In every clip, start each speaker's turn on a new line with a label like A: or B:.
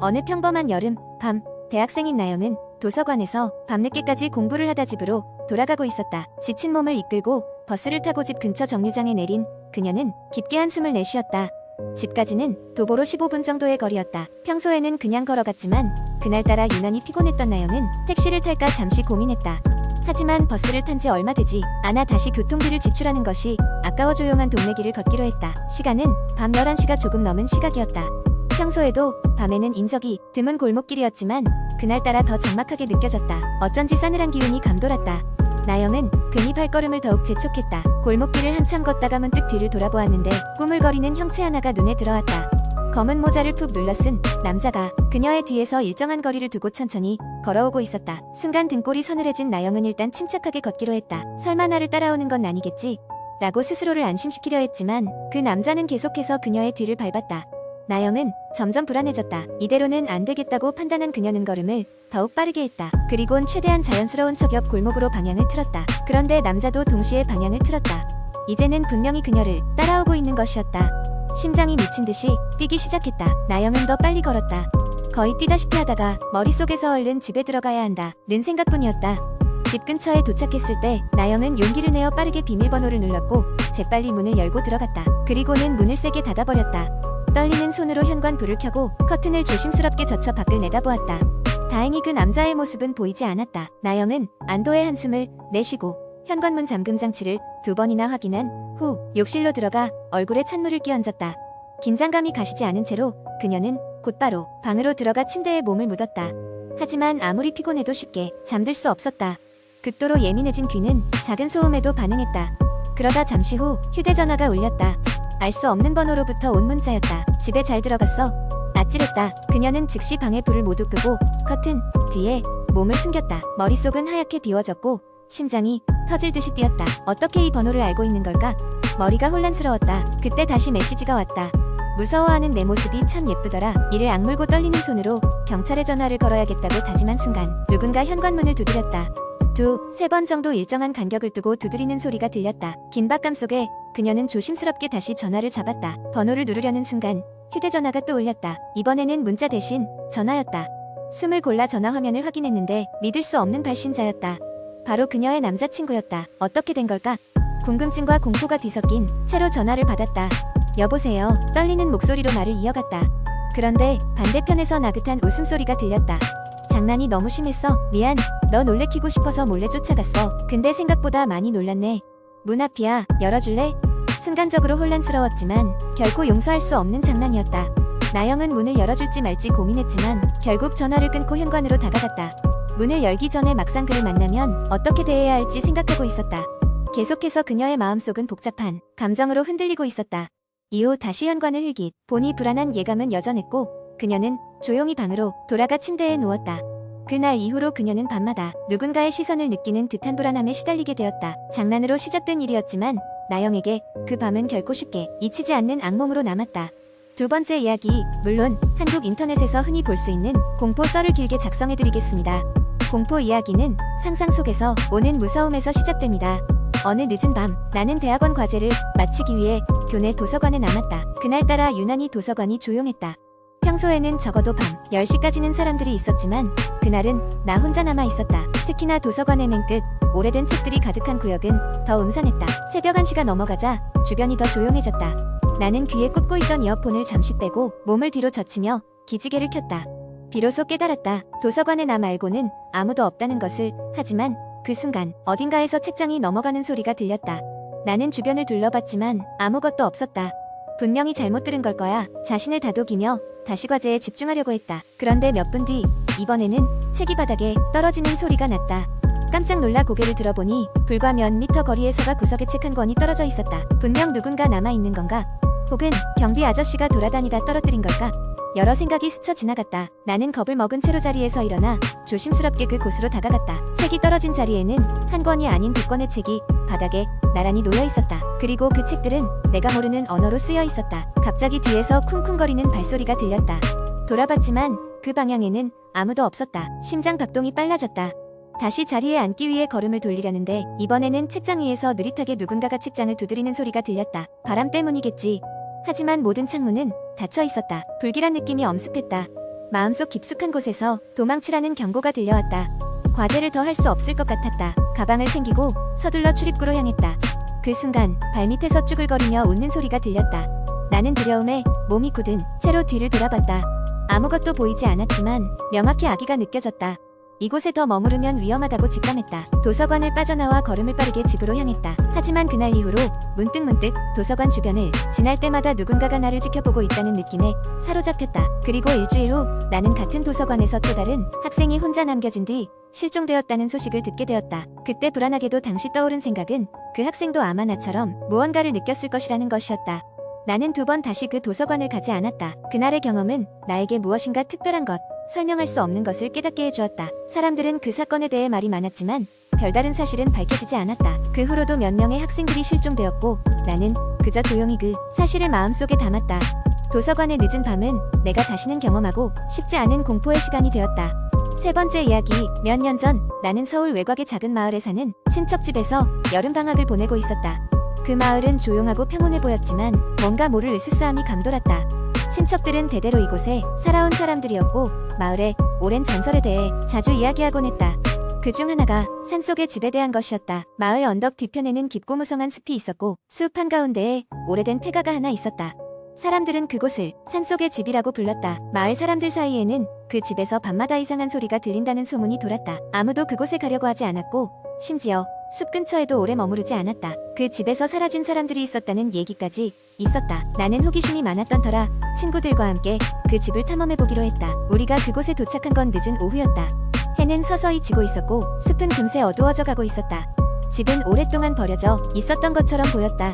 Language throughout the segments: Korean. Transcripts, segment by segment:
A: 어느 평범한 여름 밤 대학생인 나영은 도서관에서 밤늦게까지 공부를 하다 집으로 돌아가고 있었다. 지친 몸을 이끌고 버스를 타고 집 근처 정류장에 내린 그녀는 깊게 한숨을 내쉬었다. 집까지는 도보로 15분 정도의 거리였다. 평소에는 그냥 걸어갔지만 그날따라 유난히 피곤했던 나영은 택시를 탈까 잠시 고민했다. 하지만 버스를 탄 지 얼마 되지 않아 다시 교통비를 지출하는 것이 아까워 조용한 동네 길을 걷기로 했다. 시간은 밤 11시가 조금 넘은 시각이었다. 평소에도 밤에는 인적이 드문 골목길이었지만 그날따라 더 적막하게 느껴졌다. 어쩐지 싸늘한 기운이 감돌았다. 나영은 괜히 발걸음을 더욱 재촉했다. 골목길을 한참 걷다가 문득 뒤를 돌아보았는데 꾸물거리는 형체 하나가 눈에 들어왔다. 검은 모자를 푹 눌러 쓴 남자가 그녀의 뒤에서 일정한 거리를 두고 천천히 걸어오고 있었다. 순간 등골이 서늘해진 나영은 일단 침착하게 걷기로 했다. 설마 나를 따라오는 건 아니겠지? 라고 스스로를 안심시키려 했지만 그 남자는 계속해서 그녀의 뒤를 밟았다. 나영은 점점 불안해졌다. 이대로는 안 되겠다고 판단한 그녀는 걸음을 더욱 빠르게 했다. 그리곤 최대한 자연스러운 척 옆 골목으로 방향을 틀었다. 그런데 남자도 동시에 방향을 틀었다. 이제는 분명히 그녀를 따라오고 있는 것이었다. 심장이 미친 듯이 뛰기 시작했다. 나영은 더 빨리 걸었다. 거의 뛰다시피 하다가 머릿속에서 얼른 집에 들어가야 한다. 는 생각뿐이었다. 집 근처에 도착했을 때 나영은 용기를 내어 빠르게 비밀번호를 눌렀고 재빨리 문을 열고 들어갔다. 그리고는 문을 세게 닫아버렸다. 떨리는 손으로 현관 불을 켜고 커튼을 조심스럽게 젖혀 밖을 내다보았다. 다행히 그 남자의 모습은 보이지 않았다. 나영은 안도의 한숨을 내쉬고 현관문 잠금 장치를 두 번이나 확인한 후 욕실로 들어가 얼굴에 찬물을 끼얹었다. 긴장감이 가시지 않은 채로 그녀는 곧바로 방으로 들어가 침대에 몸을 묻었다. 하지만 아무리 피곤해도 쉽게 잠들 수 없었다. 극도로 예민해진 귀는 작은 소음에도 반응했다. 그러다 잠시 후 휴대전화가 울렸다. 알 수 없는 번호로부터 온 문자였다. 집에 잘 들어갔어. 아찔했다. 그녀는 즉시 방의 불을 모두 끄고 커튼 뒤에 몸을 숨겼다. 머릿속은 하얗게 비워졌고 심장이 터질 듯이 뛰었다. 어떻게 이 번호를 알고 있는 걸까? 머리가 혼란스러웠다. 그때 다시 메시지가 왔다. 무서워하는 내 모습이 참 예쁘더라. 이를 악물고 떨리는 손으로 경찰에 전화를 걸어야겠다고 다짐한 순간 누군가 현관문을 두드렸다. 두, 세 번 정도 일정한 간격을 두고 두드리는 소리가 들렸다. 긴 박감 속에 그녀는 조심스럽게 다시 전화를 잡았다. 번호를 누르려는 순간 휴대전화가 또 울렸다. 이번에는 문자 대신 전화였다. 숨을 골라 전화 화면을 확인했는데 믿을 수 없는 발신자였다. 바로 그녀의 남자친구였다. 어떻게 된 걸까? 궁금증과 공포가 뒤섞인 채로 전화를 받았다. 여보세요. 떨리는 목소리로 말을 이어갔다. 그런데 반대편에서 나긋한 웃음소리가 들렸다. 장난이 너무 심했어. 미안. 너 놀래키고 싶어서 몰래 쫓아갔어. 근데 생각보다 많이 놀랐네. 문 앞이야. 열어줄래? 순간적으로 혼란스러웠지만 결코 용서할 수 없는 장난이었다. 나영은 문을 열어줄지 말지 고민했지만 결국 전화를 끊고 현관으로 다가갔다. 문을 열기 전에 막상 그를 만나면 어떻게 대해야 할지 생각하고 있었다. 계속해서 그녀의 마음속은 복잡한 감정으로 흔들리고 있었다. 이후 다시 현관을 흘깃 보니 불안한 예감은 여전했고 그녀는 조용히 방으로 돌아가 침대에 누웠다. 그날 이후로 그녀는 밤마다 누군가의 시선을 느끼는 듯한 불안함에 시달리게 되었다. 장난으로 시작된 일이었지만 나영에게 그 밤은 결코 쉽게 잊히지 않는 악몽으로 남았다. 두 번째 이야기, 물론 한국 인터넷에서 흔히 볼 수 있는 공포 썰을 길게 작성해드리겠습니다. 공포 이야기는 상상 속에서 오는 무서움에서 시작됩니다. 어느 늦은 밤, 나는 대학원 과제를 마치기 위해 교내 도서관에 남았다. 그날따라 유난히 도서관이 조용했다. 평소에는 적어도 밤 10시까지는 사람들이 있었지만 그날은 나 혼자 남아 있었다. 특히나 도서관의 맨 끝 오래된 책들이 가득한 구역은 더 음산했다. 새벽 1시가 넘어가자 주변이 더 조용해졌다. 나는 귀에 꽂고 있던 이어폰을 잠시 빼고 몸을 뒤로 젖히며 기지개를 켰다. 비로소 깨달았다. 도서관에 나 말고는 아무도 없다는 것을. 하지만 그 순간 어딘가에서 책장이 넘어가는 소리가 들렸다. 나는 주변을 둘러봤지만 아무것도 없었다. 분명히 잘못 들은 걸 거야. 자신을 다독이며 다시 과제에 집중하려고 했다. 그런데 몇 분 뒤 이번에는 책이 바닥에 떨어지는 소리가 났다. 깜짝 놀라 고개를 들어보니 불과 몇 미터 거리에서가 구석에 책 한 권이 떨어져 있었다. 분명 누군가 남아 있는 건가? 혹은 경비 아저씨가 돌아다니다 떨어뜨린 걸까? 여러 생각이 스쳐 지나갔다. 나는 겁을 먹은 채로 자리에서 일어나 조심스럽게 그 곳으로 다가갔다. 책이 떨어진 자리에는 한 권이 아닌 두 권의 책이 바닥에 나란히 놓여 있었다. 그리고 그 책들은 내가 모르는 언어로 쓰여 있었다. 갑자기 뒤에서 쿵쿵거리는 발소리가 들렸다. 돌아봤지만 그 방향에는 아무도 없었다. 심장 박동이 빨라졌다. 다시 자리에 앉기 위해 걸음을 돌리려는데 이번에는 책장 위에서 느릿하게 누군가가 책장을 두드리는 소리가 들렸다. 바람 때문이겠지. 하지만 모든 창문은 닫혀 있었다. 불길한 느낌이 엄습했다. 마음속 깊숙한 곳에서 도망치라는 경고가 들려왔다. 과제를 더 할 수 없을 것 같았다. 가방을 챙기고 서둘러 출입구로 향했다. 그 순간 발밑에서 쭈글거리며 웃는 소리가 들렸다. 나는 두려움에 몸이 굳은 채로 뒤를 돌아봤다. 아무것도 보이지 않았지만 명확히 아기가 느껴졌다. 이곳에 더 머무르면 위험하다고 직감했다. 도서관을 빠져나와 걸음을 빠르게 집으로 향했다. 하지만 그날 이후로 문득문득 도서관 주변을 지날 때마다 누군가가 나를 지켜보고 있다는 느낌에 사로잡혔다. 그리고 일주일 후 나는 같은 도서관에서 또 다른 학생이 혼자 남겨진 뒤 실종되었다는 소식을 듣게 되었다. 그때 불안하게도 당시 떠오른 생각은 그 학생도 아마 나처럼 무언가를 느꼈을 것이라는 것이었다. 나는 두 번 다시 그 도서관을 가지 않았다. 그날의 경험은 나에게 무엇인가 특별한 것, 설명할 수 없는 것을 깨닫게 해주었다. 사람들은 그 사건에 대해 말이 많았지만 별다른 사실은 밝혀지지 않았다. 그 후로도 몇 명의 학생들이 실종되었고 나는 그저 조용히 그 사실을 마음속에 담았다. 도서관의 늦은 밤은 내가 다시는 경험하고 싶지 않은 공포의 시간이 되었다. 세 번째 이야기, 몇 년 전 나는 서울 외곽의 작은 마을에 사는 친척 집에서 여름 방학을 보내고 있었다. 그 마을은 조용하고 평온해 보였지만 뭔가 모를 으스스함이 감돌았다. 친척들은 대대로 이곳에 살아온 사람들이었고 마을의 오랜 전설에 대해 자주 이야기하곤 했다. 그 중 하나가 산속의 집에 대한 것이었다. 마을 언덕 뒤편에는 깊고 무성한 숲이 있었고 숲 한가운데에 오래된 폐가가 하나 있었다. 사람들은 그곳을 산속의 집이라고 불렀다. 마을 사람들 사이에는 그 집에서 밤마다 이상한 소리가 들린다는 소문이 돌았다. 아무도 그곳에 가려고 하지 않았고 심지어 숲 근처에도 오래 머무르지 않았다. 그 집에서 사라진 사람들이 있었다는 얘기까지 있었다. 나는 호기심이 많았던 터라 친구들과 함께 그 집을 탐험해보기로 했다. 우리가 그곳에 도착한 건 늦은 오후였다. 해는 서서히 지고 있었고 숲은 금세 어두워져 가고 있었다. 집은 오랫동안 버려져 있었던 것처럼 보였다.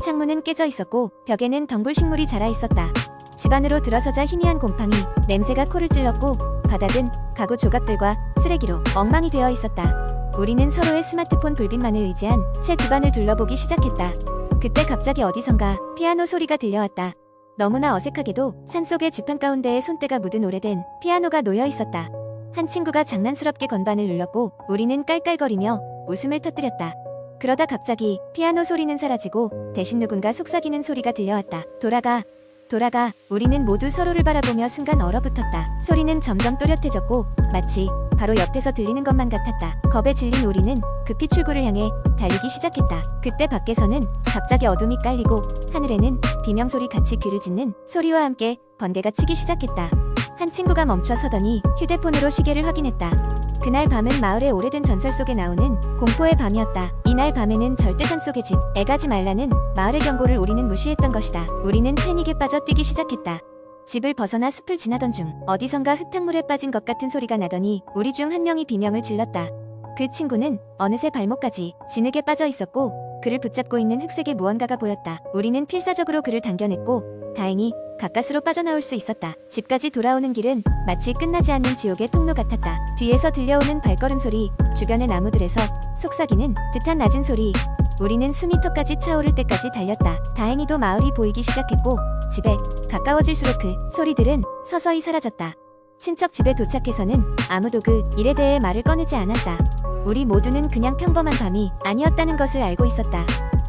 A: 창문은 깨져 있었고 벽에는 덩굴 식물이 자라 있었다. 집 안으로 들어서자 희미한 곰팡이, 냄새가 코를 찔렀고 바닥은 가구 조각들과 쓰레기로 엉망이 되어 있었다. 우리는 서로의 스마트폰 불빛만을 의지한 채 집안을 둘러보기 시작했다. 그때 갑자기 어디선가 피아노 소리가 들려왔다. 너무나 어색하게도 산속의 지판 가운데에 손때가 묻은 오래된 피아노가 놓여 있었다. 한 친구가 장난스럽게 건반을 눌렀고 우리는 깔깔거리며 웃음을 터뜨렸다. 그러다 갑자기 피아노 소리는 사라지고 대신 누군가 속삭이는 소리가 들려왔다. 돌아가, 돌아가. 우리는 모두 서로를 바라보며 순간 얼어붙었다. 소리는 점점 또렷해졌고 마치 바로 옆에서 들리는 것만 같았다. 겁에 질린 우리는 급히 출구를 향해 달리기 시작했다. 그때 밖에서는 갑자기 어둠이 깔리고 하늘에는 비명소리 같이 귀를 짖는 소리와 함께 번개가 치기 시작했다. 한 친구가 멈춰 서더니 휴대폰으로 시계를 확인했다. 그날 밤은 마을의 오래된 전설 속에 나오는 공포의 밤이었다. 이날 밤에는 절대 산 속의 집, 애가지 말라는 마을의 경고를 우리는 무시했던 것이다. 우리는 패닉에 빠져 뛰기 시작했다. 집을 벗어나 숲을 지나던 중 어디선가 흙탕물에 빠진 것 같은 소리가 나더니 우리 중 한 명이 비명을 질렀다. 그 친구는 어느새 발목까지 진흙에 빠져 있었고 그를 붙잡고 있는 흑색의 무언가가 보였다. 우리는 필사적으로 그를 당겨냈고 다행히 가까스로 빠져나올 수 있었다. 집까지 돌아오는 길은 마치 끝나지 않는 지옥의 통로 같았다. 뒤에서 들려오는 발걸음 소리, 주변의 나무들에서 속삭이는 듯한 낮은 소리. 우리는 턱까지 차오를 때까지 달렸다. 다행히도 마을이 보이기 시작했고 집에 가까워질수록 그 소리들은 서서히 사라졌다. 친척 집에 도착해서는 아무도 그 일에 대해 말을 꺼내지 않았다. 우리 모두는 그냥 평범한 밤이 아니었다는 것을 알고 있었다.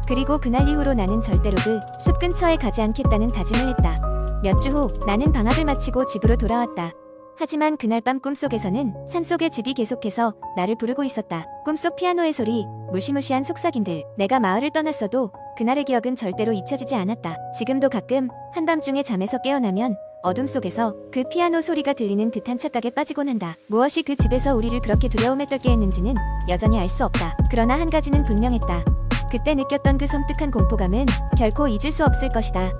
A: 그리고 그날 이후로 나는 절대로 그 숲 근처에 가지 않겠다는 다짐을 했다. 몇 주 후 나는 방학을 마치고 집으로 돌아왔다. 하지만 그날 밤 꿈속에서는 산속의 집이 계속해서 나를 부르고 있었다. 꿈속 피아노의 소리, 무시무시한 속삭임들. 내가 마을을 떠났어도 그날의 기억은 절대로 잊혀지지 않았다. 지금도 가끔 한밤중에 잠에서 깨어나면 어둠 속에서 그 피아노 소리가 들리는 듯한 착각에 빠지곤 한다. 무엇이 그 집에서 우리를 그렇게 두려움에 떨게 했는지는 여전히 알 수 없다. 그러나 한 가지는 분명했다. 그때 느꼈던 그 섬뜩한 공포감은 결코 잊을 수 없을 것이다.